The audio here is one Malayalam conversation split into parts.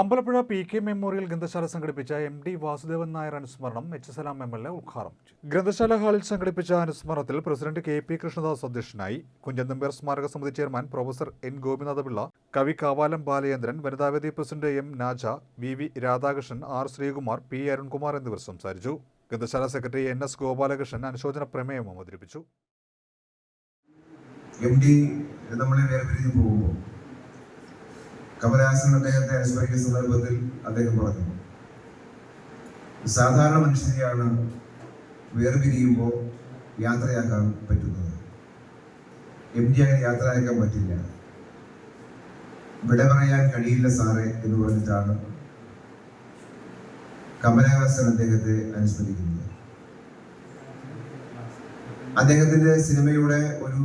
അമ്പലപ്പുഴ പി കെ മെമ്മോറിയൽ ഗ്രന്ഥശാല സംഘടിപ്പിച്ച എം ഡി വാസുദേവൻ നായർ അനുസ്മരണം H Salam M L A ഉദ്ഘാടനം ചെയ്തു. ഗ്രന്ഥശാല ഹാളിൽ സംഘടിപ്പിച്ച അനുസ്മരണത്തിൽ പ്രസിഡന്റ് കെ പി കൃഷ്ണദാസ് അധ്യക്ഷനായി കുഞ്ചന്തമ്പേർ സ്മാരക സമിതി ചെയർമാൻ പ്രൊഫസർ എൻ ഗോപിനാഥപിള്ള കവി കാവാലം ബാലചന്ദ്രൻ വനിതാവേദി president M Naja V V Radhakrishnan R Sreekumar P Arunkumar എന്നിവർ സംസാരിച്ചു. ഗ്രന്ഥശാല സെക്രട്ടറി എൻ എസ് ഗോപാലകൃഷ്ണൻ അനുശോചന പ്രമേയം അവതരിപ്പിച്ചു. എം ഡി നമ്മളെ വേർപിരിഞ്ഞു പോകുമ്പോൾ കമലഹാസൻ അദ്ദേഹത്തെ അനുസ്മരിക്കുന്ന സന്ദർഭത്തിൽ അദ്ദേഹം പറഞ്ഞു സാധാരണ മനുഷ്യരെയാണ് വേർപിരിയുമ്പോൾ യാത്രയാക്കാൻ പറ്റുന്നത്. എം ഡി അങ്ങനെ യാത്രയാക്കാൻ പറ്റില്ല. വിട പറയാൻ കഴിയില്ല സാറേ എന്ന് പറഞ്ഞിട്ടാണ് കമലഹാസൻ അദ്ദേഹത്തെ അനുസ്മരിക്കുന്നത്. അദ്ദേഹത്തിന്റെ സിനിമയുടെ ഒരു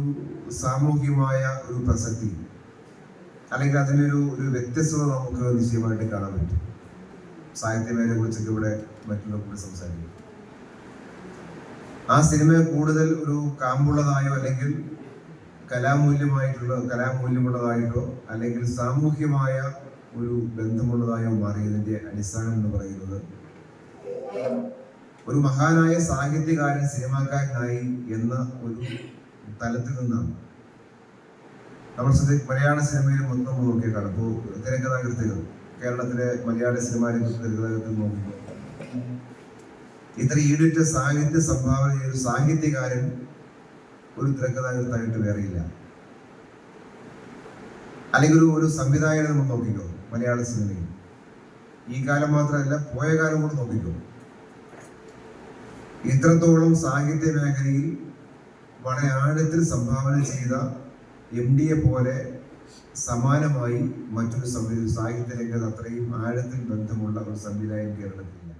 സാമൂഹികമായ ഒരു പ്രസക്തി അല്ലെങ്കിൽ അതിനൊരു ഒരു വ്യത്യസ്തത നമുക്ക് നിശ്ചയമായിട്ട് കാണാൻ പറ്റും. സാഹിത്യമേഖലയെ കുറിച്ചൊക്കെ ഇവിടെ മറ്റുള്ള കൂടെ സംസാരിക്കും. ആ സിനിമ കൂടുതൽ ഒരു കാമ്പുള്ളതായോ അല്ലെങ്കിൽ കലാമൂല്യമായിട്ടുള്ള കലാമൂല്യമുള്ളതായിട്ടോ അല്ലെങ്കിൽ സാമൂഹ്യമായ ഒരു ബന്ധമുള്ളതായോ മാറിയതിന്റെ അടിസ്ഥാനം എന്ന് പറയുന്നത് ഒരു മഹാനായ സാഹിത്യകാരൻ സിനിമാക്കാരനായി എന്ന ഒരു തലത്തിൽ നിന്നാണ്. നമ്മൾ ശ്രദ്ധ മലയാള സിനിമയിൽ മൊത്തം നോക്കിയേക്കാണ് ഇപ്പോൾ തിരക്കഥാകൃത്തുകൾ കേരളത്തിലെ മലയാള സിനിമ രംഗത്ത് തിരക്കഥാകൃത്തുകൾ നോക്കുമ്പോൾ ഇത്ര ഈടുറ്റ സാഹിത്യ സംഭാവന ചെയ്ത സാഹിത്യകാരൻ ഒരു തിരക്കഥാകൃത്തായിട്ട് വേറെയില്ല അല്ലെങ്കിൽ ഒരു സംവിധായകനെ നമ്മൾ നോക്കിക്കോ മലയാള സിനിമയിൽ. ഈ കാലം മാത്രമല്ല പോയ കാലം കൂടെ നോക്കിക്കോ. ഇത്രത്തോളം സാഹിത്യ മേഖലയിൽ വളരെ ആഴത്തിൽ സംഭാവന ചെയ്ത എം ഡിയെ പോലെ സമാനമായി മറ്റൊരു സംവിധാന സാഹിത്യ രംഗത്ത് അത്രയും ആഴത്തിൽ ബന്ധമുള്ള ഒരു സംവിധായകൻ കേരളത്തിലില്ല.